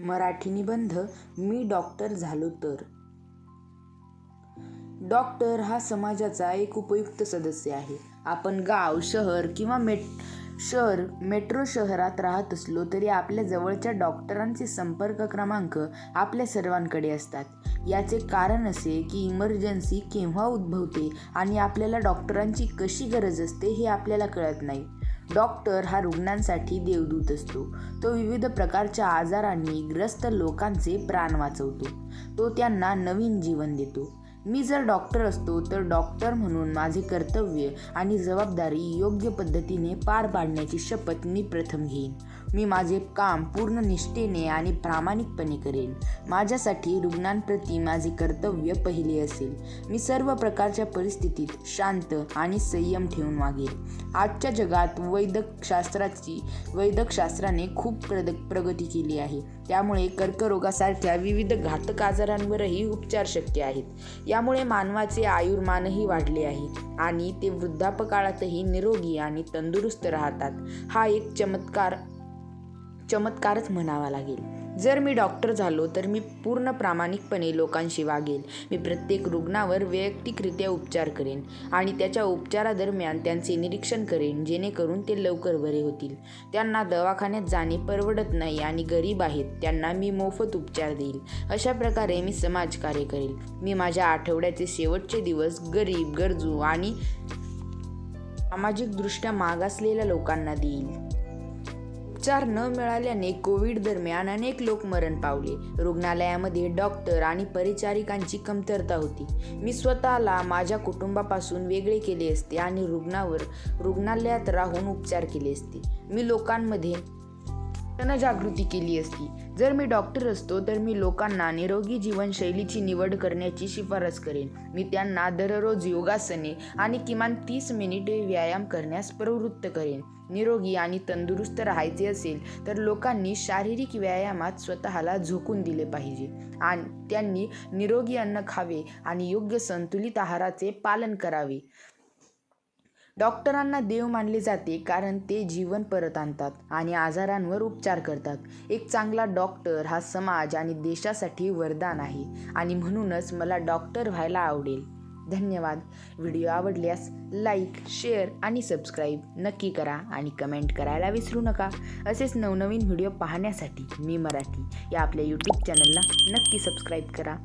मराठी निबंध मी डॉक्टर झालो तर. डॉक्टर हा समाजाचा एक उपयुक्त सदस्य आहे. आपण गाव शहर किंवा मेट शहर मेट्रो शहरात राहत असलो तरी आपल्या जवळच्या डॉक्टरांचे संपर्क क्रमांक आपल्या सर्वांकडे असतात. याचे कारण असे की इमर्जन्सी केव्हा उद्भवते आणि आपल्याला डॉक्टरांची कशी गरज असते हे आपल्याला कळत नाही. डॉक्टर हा रुग्णांसाठी देवदूत असतो. तो विविध प्रकारच्या आजारांनी ग्रस्त लोकांचे प्राण वाचवतो. तो त्यांना नवीन जीवन देतो. मी जर डॉक्टर असतो तर डॉक्टर म्हणून माझे कर्तव्य आणि जबाबदारी योग्य पद्धतीने पार पाडण्याची शपथ मी प्रथम घेईन. मी माझे काम पूर्ण निष्ठेने आणि प्रामाणिकपणे करेन. माझ्यासाठी रुग्णांप्रती माझे कर्तव्य पहिले असेल. मी सर्व प्रकारच्या परिस्थितीत शांत आणि संयम ठेवून मागेन आजच्या जगात वैद्यकशास्त्राची वैद्यकशास्त्राने खूप प्रद प्रगती केली आहे. त्यामुळे कर्करोगासारख्या विविध घातक आजारांवरही उपचार शक्य आहेत. यामुळे मानवाचे आयुर्मानही वाढले आहे आणि ते वृद्धापकाळातही निरोगी आणि तंदुरुस्त राहतात. हा एक चमत्कार चमत्कारच म्हणावा लागेल. जर मी डॉक्टर झालो तर मी पूर्ण प्रामाणिकपणे लोकांशी वागेल. मी प्रत्येक रुग्णावर वैयक्तिकरित्या उपचार करेन आणि त्याच्या उपचारादरम्यान त्यांचे निरीक्षण करेन जेणेकरून ते लवकर बरे होतील. त्यांना दवाखान्यात जाणे परवडत नाही आणि गरीब आहेत त्यांना मी मोफत उपचार देईल. अशा प्रकारे मी समाजकार्य करेल. मी माझ्या आठवड्याचे शेवटचे दिवस गरीब गरजू आणि सामाजिकदृष्ट्या मागासलेल्या लोकांना देईल. उपचार न मिळाल्याने कोविड दरम्यान अनेक लोक मरण पावले. रुग्णालयामध्ये डॉक्टर आणि परिचारिकांची कमतरता होती. मी स्वतःला माझ्या कुटुंबापासून वेगळे केले असते आणि रुग्णावर रुग्णालयात राहून उपचार केले असते. मी लोकांमध्ये जनजागृती केली असती. जर मी डॉक्टर असतो तर मी लोकांना निरोगी जीवनशैलीची निवड करण्याची शिफारस करेन. मी त्यांना दररोज योगासने आणि किमान तीस मिनिटे व्यायाम करण्यास प्रवृत्त करेन. निरोगी आणि तंदुरुस्त राहायचे असेल तर लोकांनी शारीरिक व्यायामात स्वतःला झोकून दिले पाहिजे. आणि त्यांनी निरोगी अन्न खावे आणि योग्य संतुलित आहाराचे पालन करावे. डॉक्टरांना देव मानले जाते कारण ते जीवन परत आणतात आणि आजारांवर उपचार करतात. एक चांगला डॉक्टर हा समाज आणि देशासाठी वरदान आहे आणि म्हणूनच मला डॉक्टर व्हायला आवडेल. धन्यवाद. व्हिडिओ आवडल्यास लाईक शेअर आणि सबस्क्राईब नक्की करा आणि कमेंट करायला विसरू नका. असेच नवनवीन व्हिडिओ पाहण्यासाठी मी मराठी. या आपल्या यूट्यूब चॅनलला नक्की सबस्क्राईब करा.